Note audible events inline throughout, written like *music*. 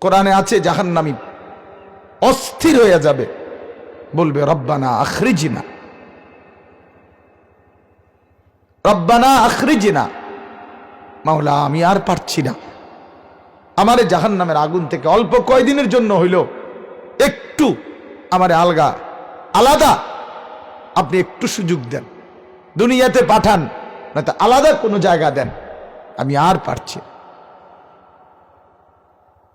কোরআনে আছে, জাহান্নামি অস্থির হয়ে যাবে। বলবে, রব্বানা আখরিজিনা। রব্বানা আখরিজিনা। মাওলা, আমি আর পারছি না। আমারে জাহান্নামের আগুন থেকে অল্প কয়দিনের জন্য হইল, একটু আমারে আলগা, আলাদা আপনি একটু সুযোগ দেন, দুনিয়াতে পাঠান, নয়তো আলাদা কোনো জায়গা দেন, আমি আর পারছি না।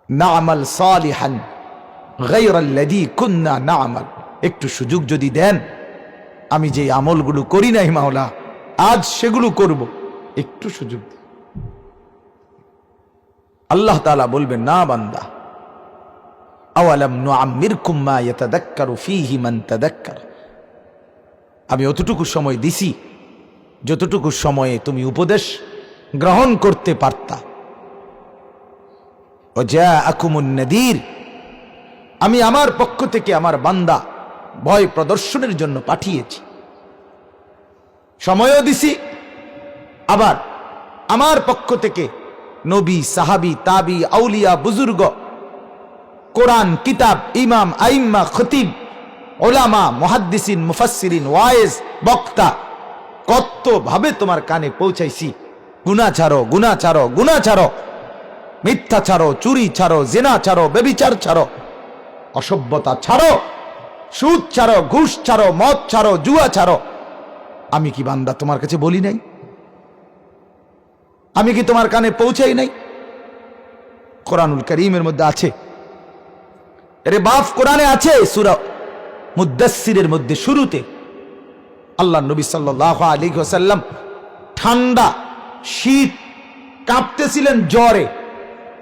নামাল সালিহান গাইরাল্লাযী কুন্না নামাল। একটু সুযোগ যদি দেন, আমি যে আমলগুলো করি নাই মাওলা, আজ সেগুলো করব। একটু সুযোগ দিন। আল্লাহ তাআলা বলবেন, না বান্দা, আওয়ালাম নুআম্মিরকুম মা ইয়াতাদাক্কারু ফীহি মান তাদাক্কার। আমি অতটুকু সময় দিছি, যতটুকু সময়ে তুমি উপদেশ গ্রহণ করতে পারতা ও আমি আমার পক্ষ থেকে আমার বান্দা ভয় প্রদর্শনের জন্য পাঠিয়েছি। সময়ও দিছি, আবার আমার পক্ষ থেকে নবী, সাহাবি, তাবি, আউলিয়া, বুজুর্গ, কোরআন, কিতাব, ইমাম, আইম্মা, খতিব, ওলামা, মুহাদ্দিসিন, মুফাসসিরিন ওয়াইজ বক্তা কত ভাবে তোমার কানে পৌঁছাইছি। গুনা ছাড়ো গুনা ছাড়ো গুনা ছাড়ো। মিথ্যা ছাড়ো, চুরি ছাড়ো, জেনা ছাড়ো বেবিচার ছাড়ো, অসভ্যতা ছাড়ো, সুদ ছাড়ো, ঘুষ ছাড়ো, মদ ছাড়ো, জুয়া ছাড়ো। আমি কি বান্দা তোমার কাছে বলি নাই? আমি কি তোমার কানে পৌঁছাই নাই? কোরআনুল করিমের মধ্যে আছে। এরে বাপ, কোরআনে আছে সুরা মুদাসিরের মধ্যে শুরুতে। আল্লাহ নবী সাল্লাহ আলী সাল্লাম ঠান্ডা, শীত, কাঁপতেছিলেন জ্বরে।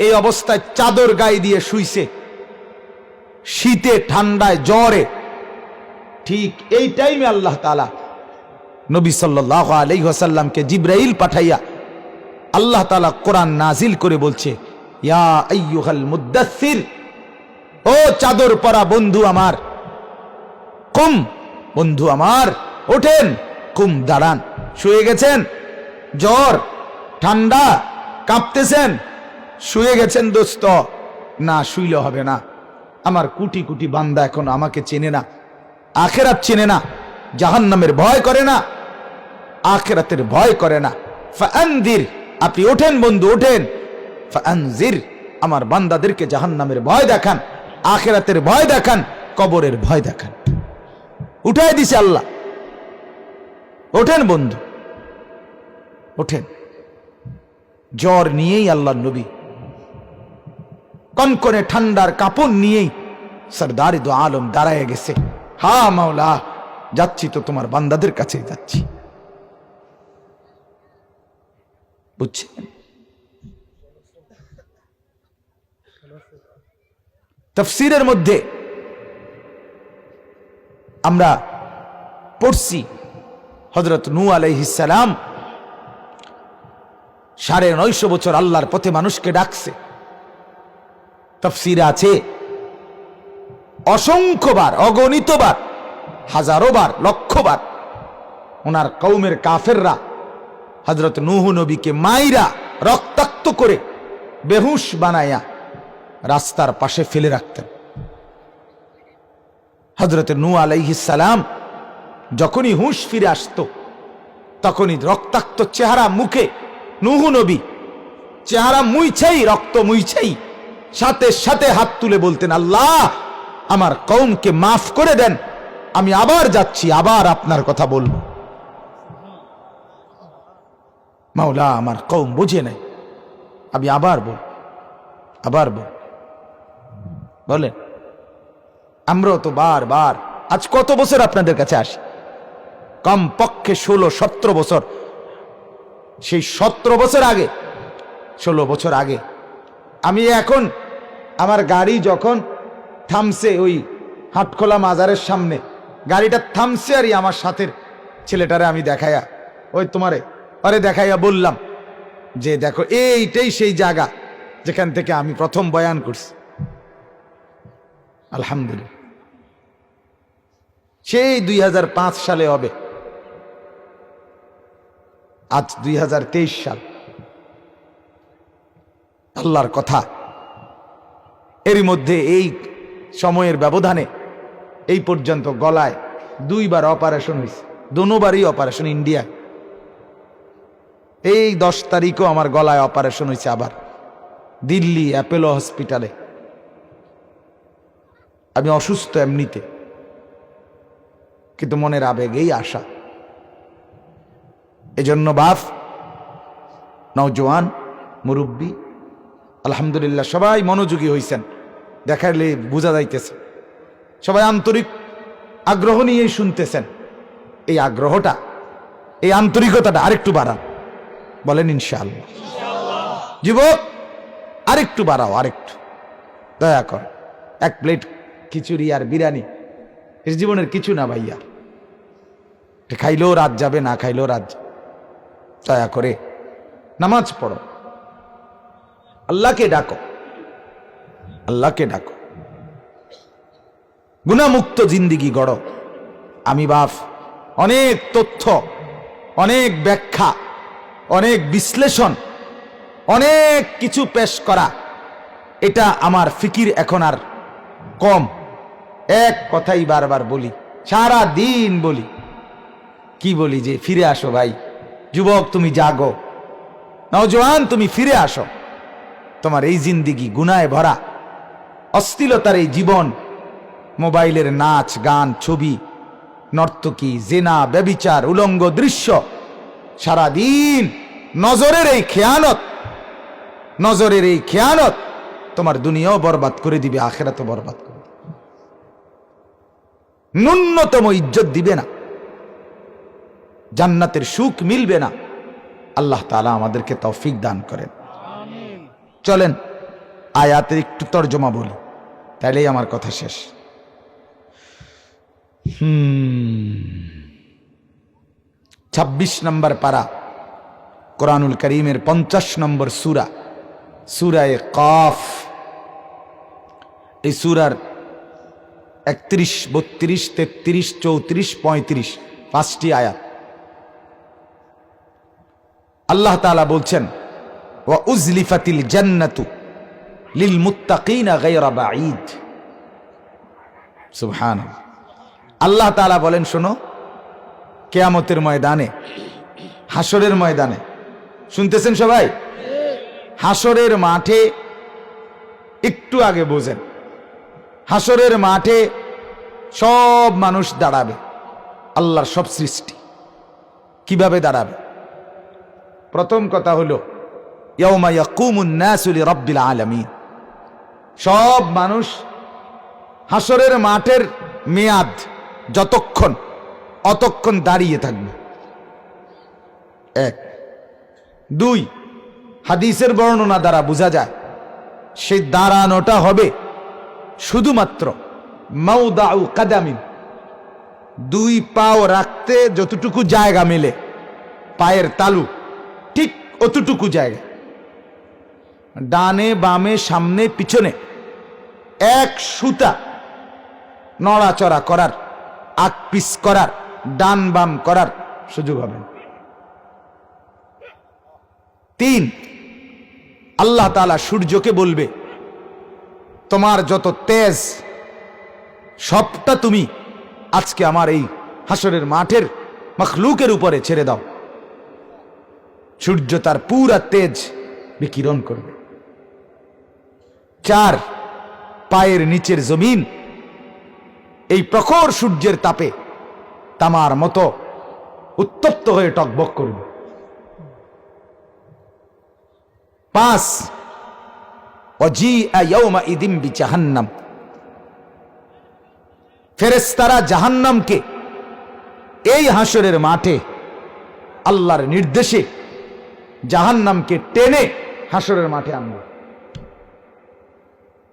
এই অবস্থায় চাদর গায়ে দিয়ে শুইছে। শীতে, ঠান্ডায়, জ্বরে। ঠিক এই টাইমে আল্লাহ তালা নবী সাল্লাহ আলী সাল্লামকে জিব্রাইল পাঠাইয়া আল্লাহ তালা কোরআন নাজিল করে বলছে ও চাদর পরা বন্ধু আমার, কুম, বন্ধু আমার, ওঠেন, কুম, দাঁড়ান, শুয়ে গেছেন, জ্বর, ঠান্ডা, কাঁপতেছেন শুয়ে গেছেন দোস্ত। না, শুইলে হবে না। আমার কুটি কুটি বান্দা এখন আমাকে চেনে না। আখেরাত চেনে না। জাহান নামের ভয় করে না। আখেরাতের ভয় করে না। আপনি ওঠেন বন্ধু, ওঠেন। আমার বান্দাদেরকে জাহান নামের ভয় দেখান। আখেরাতের ভয় দেখান, কবরের ভয় দেখান। উঠাই দিছে আল্লাহ। ওঠেন বন্ধু। ওঠেন। জ্বর নিয়েই আল্লাহ নবী। কনকনে ঠান্ডার কাপড় নিয়েই সরদারি দো আলম দাঁড়ায় গেছে। হা, মাওলা, যাচ্ছি তো তোমার বান্দাদের কাছে যাচ্ছি। বুঝছেন? তফসিরের মধ্যে আমরা পড়ছি হজরত নু আলাইহিসালাম সাড়ে নয়শো বছর আল্লাহর পথে মানুষকে ডাকছে। তফসিরে আছে, অসংখ্যবার, অগণিতবার, হাজারোবার, লক্ষবার ওনার কৌমের কাফেররা হজরত নুহু নবীকে মাইরা রক্তাক্ত করে বেহুশ বানায়া রাস্তার পাশে ফেলে রাখতেন। হজরত নু আলাইহিসালাম যখনই হুঁশ ফিরে আসত, তখনই রক্তাক্ত চেহারা মুখে নুহু নবী, চেহারা মুইছেই, রক্ত মুইছেই সাথে সাথে হাত তুলে বলতেন, আল্লাহ, আমার কৌমকে মাফ করে দেন, আমি আবার যাচ্ছি, আবার আপনার কথা বলব। মাওলা, আমার কৌম বুঝে নাই। আমি আবার বল আবার বল। বলেন, আমরাও তো বার বার আজ কত বছর আপনাদের কাছে আসি? কম পক্ষে ষোলো, সতেরো বছর। সেই সতেরো বছর আগে, ষোলো বছর আগে, আমি এখন আমার গাড়ি যখন থামছে ওই হাটখোলা মাজারের সামনে, গাড়িটা থামছে আরই আমার সাথের ছেলেটারে আমি দেখাইয়া, ওই তোমারে, আরে দেখাইয়া বললাম যে দেখো, এইটাই সেই জায়গা যেখান থেকে আমি প্রথম বয়ান করছি। আলহামদুলিল্লাহ। সেই দুই হাজার পাঁচ সালে হবে। আজ দুই হাজার তেইশ সাল। আল্লাহর কথা। এরই মধ্যে এই সময়ের ব্যবধানে এই পর্যন্ত গলায় দুইবার অপারেশন হয়েছে দোনোবারই অপারেশন ইন্ডিয়া এই দশ তারিখও আমার গলায় অপারেশন হয়েছে আবার। দিল্লি অ্যাপেলো হসপিটালে আমি অসুস্থ এমনিতে। কিন্তু মনের আবেগেই আশা। এজন্য বাপ, নওজোয়ান, মুরব্বী, আলহামদুলিল্লাহ, সবাই মনোযোগী হয়েছেন দেখাইলে বোঝা যাইতেছে। সবাই আন্তরিক আগ্রহ নিয়েই শুনতেছেন। এই আগ্রহটা, এই আন্তরিকতাটা আরেকটু বাড়ান। বলেন, ইনশাআল্লাহ। যুবক, আরেকটু বাড়াও, আরেকটু। দয়া কর। এক প্লেট খিচুড়ি আর বিরিয়ানি। এর জীবনের কিছু না ভাইয়া। খাইলেও রাত যাবে, না খাইলেও রাত দয়া করে। নামাজ পড়ো। আল্লাহকে ডাকো। আল্লাহকে ডাকো। গুণামুক্ত জিন্দিগি গড়। আমি বাপ অনেক তথ্য, অনেক ব্যাখ্যা, অনেক বিশ্লেষণ, অনেক কিছু পেশ করা। এটা আমার ফিকির এখন আর কম। এক কথাই বারবার বলি, সারা দিন বলি। কি বলি যে ফিরে আসো ভাই, যুবক তুমি জাগো। নওজোয়ান তুমি ফিরে আসো। তোমার এই জিন্দিগি গুনায় ভরা। অস্থিলতার এই জীবন মোবাইলের নাচ গান ছবি নর্তকী জেনা ব্যবিচার উলঙ্গ দৃশ্য সারাদিন নজরের এই খেয়ানত নজরের এই খেয়ানত তোমার দুনিয়াও বরবাদ করে দিবে আখেরাতও বরবাদ করে দিবে। ন্যূনতম ইজ্জত দিবে না। জান্নাতের সুখ মিলবে না। আল্লাহ তাআলা আমাদেরকে তৌফিক দান করেন। চলেন আয়াতের একটু তর্জমা বলি। তাইলেই আমার কথা শেষ। ছাব্বিশ নম্বর পারা, কোরআনুল করিমের পঞ্চাশ নম্বর সুরা, সুরায় কফ। এই সুরার একত্রিশ, বত্রিশ, তেত্রিশ, চৌত্রিশ, পঁয়ত্রিশ, পাঁচটি আয়াত। আল্লাহ তালা বলছেন, ওয়া উজলিফাতিল জান্নাতু। আল্লাহ তাআলা বলেন, শোনো, কেয়ামতের ময়দানে হাসরের ময়দানে, শুনতেছেন সবাই? হাসরের মাঠে একটু আগে বোঝেন হাসরের মাঠে সব মানুষ দাঁড়াবে, আল্লাহর সব সৃষ্টি। কীভাবে দাঁড়াবে? প্রথম কথা হলো, ইয়াউমা ইয়াকুমুন নাসু লিরাব্বিল আলামিন। সব মানুষ হাসরের মাঠের মেয়াদ যতক্ষণ, অতক্ষণ দাঁড়িয়ে থাকবে। এক। দুই, হাদিসের বর্ণনা দ্বারা বোঝা যায়, সেই দাঁড়ানোটা হবে শুধুমাত্র মাউদাউ কাদামিন, দুই পাও রাখতে যতটুকু জায়গা মেলে, পায়ের তালু ঠিক অতটুকু জায়গা ডানে, বামে, সামনে, পিছনে। এক সুতা নড়াচড়া করার আকপিস করার, ডান বাম করার সুযোগ হবে। তিন, আল্লাহ তালা সূর্যকে বলবে, তোমার যত তেজ, সবটা তুমি আজকে আমার এই হাসরের মাঠের মখলুকের উপরে ছেড়ে দাও। সূর্য তার পুরা তেজ বিকিরণ করবে। চার পায়ের নিচের জমিন, এই প্রখর সূর্যের তাপে তামার মতো উত্তপ্ত হয়ে টকবক করবে। পাঁচ অজি ইদিম বি জাহান্নাম। ফেরেস্তারা জাহান্নামকে এই হাসরের মাঠে আল্লাহর নির্দেশে জাহান্নামকে টেনে হাসরের মাঠে আনবে।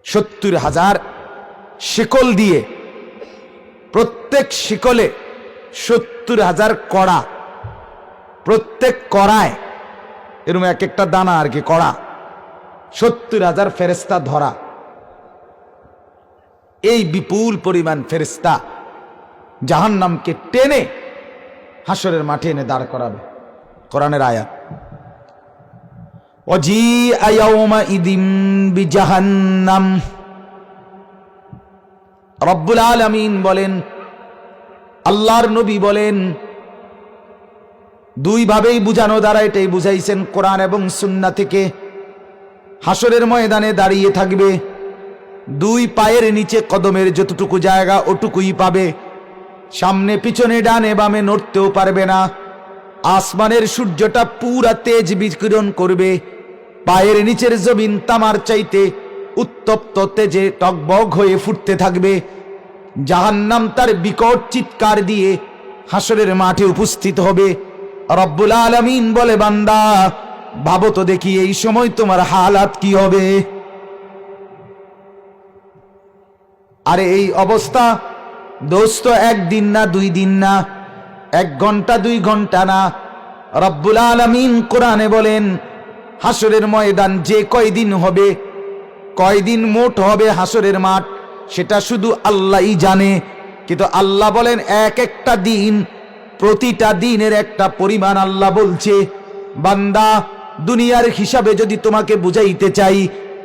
সত্তর হাজার শিকল দিয়ে প্রত্যেক শিকলে সত্তর হাজার কড়া। প্রত্যেক কড়ায় এরকম এক একটা দানা আর কি কড়া। সত্তর হাজার ফেরেস্তা ধরা। এই বিপুল পরিমাণ ফেরেস্তা জাহান্নামকে টেনে হাসরের মাঠে এনে দাঁড় করাবে। কোরআনের আয়াত। ইদিম বি জাহান্নাম রব্বুল আলমিন বলেন, আল্লাহর নবী বলেন দুইভাবেই বুঝানো দ্বারা এটাই বুঝাইছেন কোরআন এবং সুন্না থেকে। হাসরের ময়দানে দাঁড়িয়ে থাকবে, দুই পায়ের নিচে কদমের যতটুকু জায়গা ওটুকুই পাবে। সামনে পিছনে ডানে বামে নড়তেও পারবে না। আসমানের সূর্যটা পুরা তেজ বিকিরণ করবে। পায়ের নিচের জমিন তামার চাইতে উত্তপ্ত তেজে টকবগ হয়ে ফুটতে থাকবে। জাহান্নাম তার বিকট চিৎকার দিয়ে হাসরের মাঠে উপস্থিত হবে। রব্বুল আলমিন বলে, বান্দা, ভাবো তো দেখি এই সময় তোমার হালাত কি হবে। আরে এই অবস্থা, দোস্ত, একদিন না, দুই দিন না, এক ঘণ্টা, দুই ঘণ্টা না। রব্বুল আলমিন কোরআনে বলেন হাসরের ময়দান যে কয়দিন হবে, কয়দিন মোট হবে হাসরের মাঠ, সেটা শুধু আল্লাহই জানে। কিন্তু আল্লাহ বলেন, এক একটা দিন, প্রতিটা দিনের একটা পরিমাণ আল্লাহ বলছে। বান্দা, দুনিয়ার হিসাবে যদি তোমাকে বুঝাইতে চাই,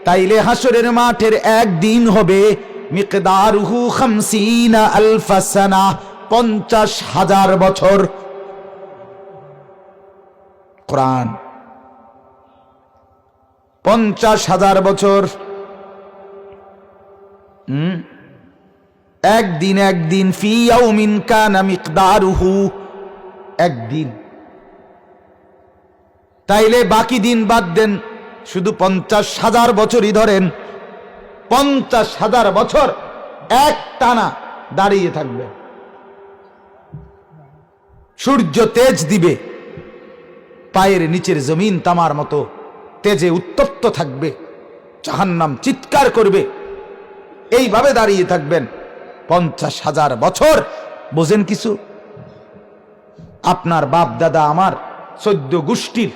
তাইলে হাসরের মাঠের একদিন হবে মিকদারুহু খামসিনা আলফাসানা পঞ্চাশ হাজার বছর। কোরআন পঞ্চাশ হাজার বছর। একদিন একদিন ফিয়াউমিন কানা মিকদারুহু। একদিন। তাইলে বাকি দিন বাদ দেন, শুধু পঞ্চাশ হাজার বছরই ধরেন। পঞ্চাশ হাজার বছর এক টানা দাঁড়িয়ে থাকবে। সূর্য তেজ দিবে, পায়ের নিচের জমিন তামার মতো। তেজে উত্তপ্ত থাকবে, জাহান্নাম চিৎকার করবে, এইভাবে দাঁড়িয়ে থাকবেন পঞ্চাশ হাজার বছর। বোঝেন কিছু? আপনার বাপ দাদা আমার চোদ্দ গোষ্ঠীর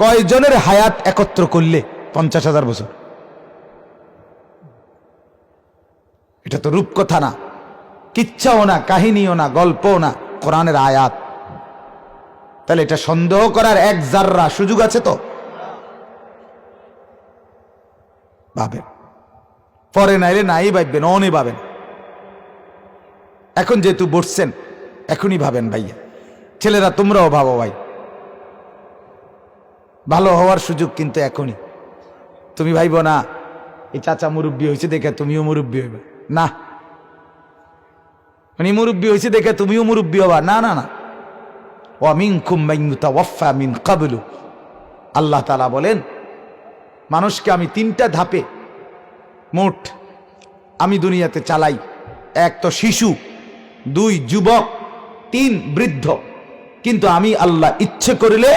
কয়জনের হায়াত একত্র করলে পঞ্চাশ হাজার বছর? এটা তো রূপকথা না, কিচ্ছাও না, কাহিনীও না, গল্পও না, কোরআনের আয়াত। তাহলে এটা সন্দেহ করার এক জাররা সুযোগ আছে তো? ভাবেন। পরে নাইলে নাই ভাববেন, অনে ভাবেন। এখন যেহেতু বসছেন, এখনই ভাবেন ভাইয়া। ছেলেরা তোমরাও ভাবো ভাই। ভালো হওয়ার সুযোগ কিন্তু এখনই। তুমি ভাইব না, এই চাচা মুরব্বী হয়েছে দেখে তুমিও মুরব্বী হইবে। না। উনি মুরব্বী হয়েছে দেখে তুমিও মুরব্বী হবা। না না না। ওয়ামিন খুম্বাইনুতা ওয়াফা মিন কাবলু। আল্লাহ তালা বলেন মানুষকে আমি তিনটা ধাপে, মোট আমি দুনিয়াতে চালাই। এক তো শিশু, দুই যুবক, তিন বৃদ্ধ। কিন্তু আমি আল্লাহ ইচ্ছে করিলে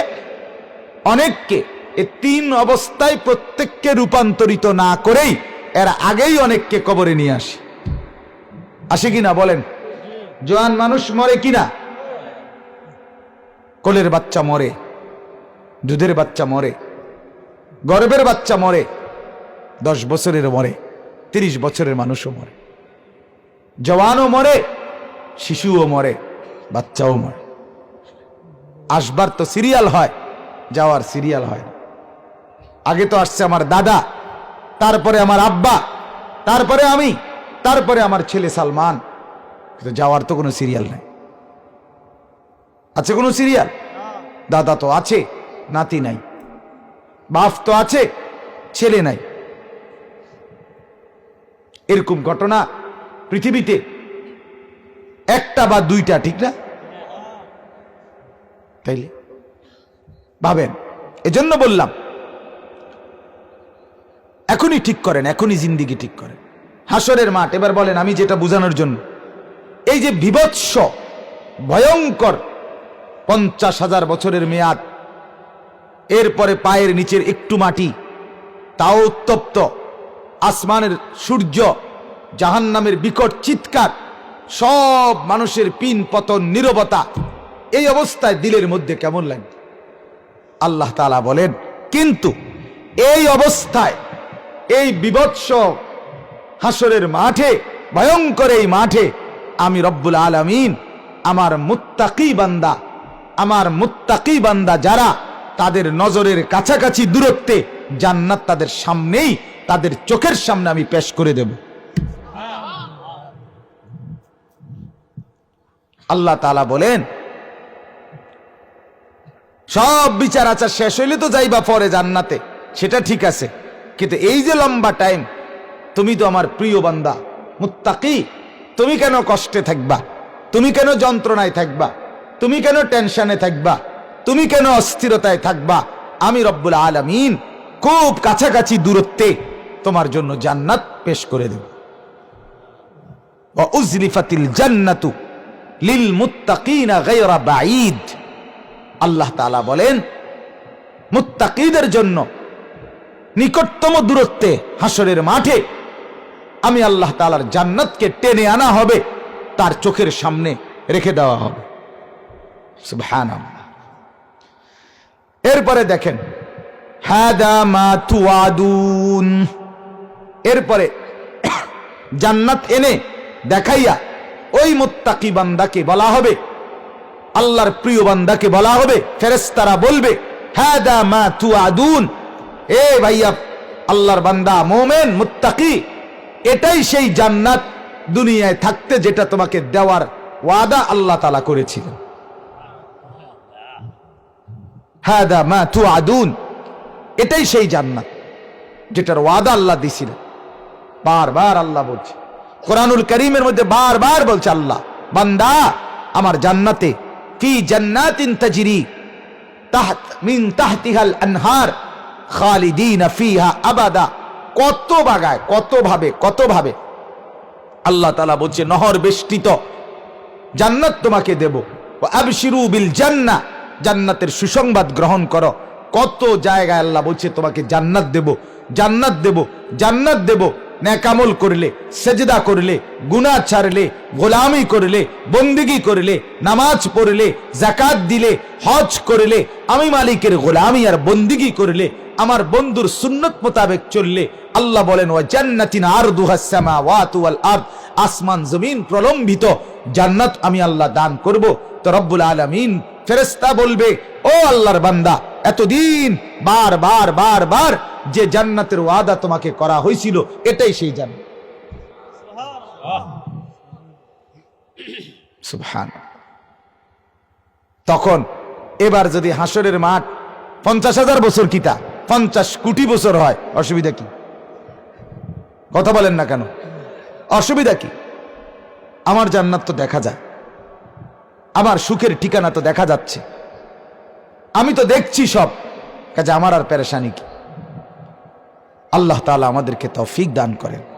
অনেককে এ তিন অবস্থায় প্রত্যেককে রূপান্তরিত না করেই এর আগেই অনেককে কবরে নিয়ে আসি। আসে কিনা বলেন? জোয়ান মানুষ মরে কিনা? কোলের বাচ্চা মরে, দুধের বাচ্চা মরে। গর্বের বাচ্চা মরে, দশ বছরের মরে, তিরিশ বছরের মানুষও মরে। জওয়ানও মরে, শিশুও মরে, বাচ্চাও মরে। আসবার তো সিরিয়াল হয়, যাওয়ার সিরিয়াল হয়। আগে তো আসছে আমার দাদা, তারপরে আমার আব্বা, তারপরে আমি, তারপরে আমার ছেলে সালমান। কিন্তু যাওয়ার তো কোনো সিরিয়াল নাই। আছে কোনো সিরিয়াল? দাদা তো আছে, নাতি নাই। বাপ তো আছে, ছেলে নাই। এরকম ঘটনা পৃথিবীতে একটা বা দুইটা, ঠিক না? তাইলে? ভাবেন, এজন্য বললাম, এখনই ঠিক করেন, এখনই জিন্দিগি ঠিক করেন। হাসরের মাঠ, এবার বলেন, আমি যেটা বোঝানোর জন্য। এই যে বিভৎস, ভয়ঙ্কর পঞ্চাশ হাজার বছরের মেয়াদ এরপরে পায়ের নিচের একটু মাটি, তাও উত্তপ্ত। আসমানের সূর্য, জাহান্নামের বিকট চিৎকার, সব মানুষের পিন পতন নিরবতা। এই অবস্থায় দিলের মধ্যে কেমন লাগে আল্লাহ তালা বলেন, কিন্তু এই অবস্থায়, এই বিভৎস হাসরের মাঠে, ভয়ঙ্কর এই মাঠে আমি রব্বুল আলমিন, আমার মুত্তাকি বান্দা, আমার মুত্তাকি বান্দা যারা তাদের নজরের কাছাকাছি দূরত্বে জান্নাত তাদের সামনেই, তাদের চোখের সামনে আমি পেশ করে দেব। আল্লাহ তালা বলেন, সব বিচার আচার শেষ হইলে তো যাইবা পরে জান্নাতে, সেটা ঠিক আছে। কিন্তু এই যে লম্বা টাইম, তুমি তো আমার প্রিয় বান্দা, মুত্তাকি, তুমি কেন কষ্টে থাকবা? তুমি কেন যন্ত্রণায় থাকবা? তুমি কেন টেনশনে থাকবা? তুমি কেন অস্থিরতায় থাকবা? আমি রব্বুল আলমিন খুব কাছাকাছি দূরত্বে তোমার জন্য জান্নাত পেশ করে দেব। উজলিফাতিল জান্নাতু লিল বাঈদ। আল্লাহ বলেন, মুত্তাকিদের জন্য নিকটতম দূরত্বে হাসরের মাঠে আমি আল্লাহ জান্নাতকে টেনে আনা হবে, তার চোখের সামনে রেখে দেওয়া হবে। এরপরে দেখেন এরপরে *coughs* জান্নাত এনে দেখাইয়া ওই মুত্তাকি বান্দাকে বলা হবে, আল্লাহর প্রিয় বান্দাকে বলা হবে ফেরেস্তারা বলবে, হাদা মা তুয়াদুন এ ভাইয়া, আল্লাহর বান্দা, মোমেন, মুত্তাকি, এটাই সেই জান্নাত দুনিয়ায় থাকতে যেটা তোমাকে দেওয়ার ওয়াদা আল্লাহ তালা করেছিলেন। হাদা মা তু আদুন এটাই সেই জান্নাত, যেটার ওয়াদা আল্লাহ দিছিলেন। বারবার আল্লাহ বলছে, কোরআনুল করিমের মধ্যে বারবার বলছে আল্লাহ, বান্দা, আমার জান্নাতে ফি জান্নাতিন তাজরি তাহত মিন তাহতিহাল আনহার খালিদিন ফিহা আবাদা। কত বাগায়, কত ভাবে কত ভাবে। আল্লাহ তালা বলছে নহর বেষ্টিত জান্নাত তোমাকে দেব। আবশিরু বিল জান্নাহ জান্নাতের সুসংবাদ গ্রহণ করো। কত জায়গায় আল্লাহ বলছে, তোমাকে জান্নাত দেব জান্নাত দেব জান্নাত দেব। ন্যাকামল করলে, সেজদা করলে, গুনাহ ছাড়লে, গোলামি করলে, বন্দিগি করলে, নামাজ পড়লে জাকাত দিলে, হজ করলে, আমি মালিকের গোলামি আর বন্দিগি করলে, আমার বন্ধুর সুন্নত মোতাবেক চললে, আল্লাহ বলেন ও জান্নাতিন আর দুহাসামা ওয়াতু আল আরদ। আসমান, জমিন প্রলম্বিত। জান্নাত আমি আল্লাহ দান করব। তো রব্বুল আলামিন ফেরেস্তা বলবে, ও আল্লাহর বান্দা, এতদিন বার বার বার বার যে জান্নাতের ওয়াদা তোমাকে করা হয়েছিল, এটাই সেই জান্নাত। তখন এবার যদি হাসরের মাঠ পঞ্চাশ হাজার বছর কিতা, পঞ্চাশ কোটি বছর হয়, অসুবিধা কি? কথা বলেন না কেন? অসুবিধা কি? আমার জান্নাত তো দেখা যায়। আমার সুখের ঠিকানা তো দেখা যাচ্ছে। আমি তো দেখছি সব। কাজে আমার আর পেরেশানি কি? আল্লাহ তালা আমাদেরকে তৌফিক দান করেন।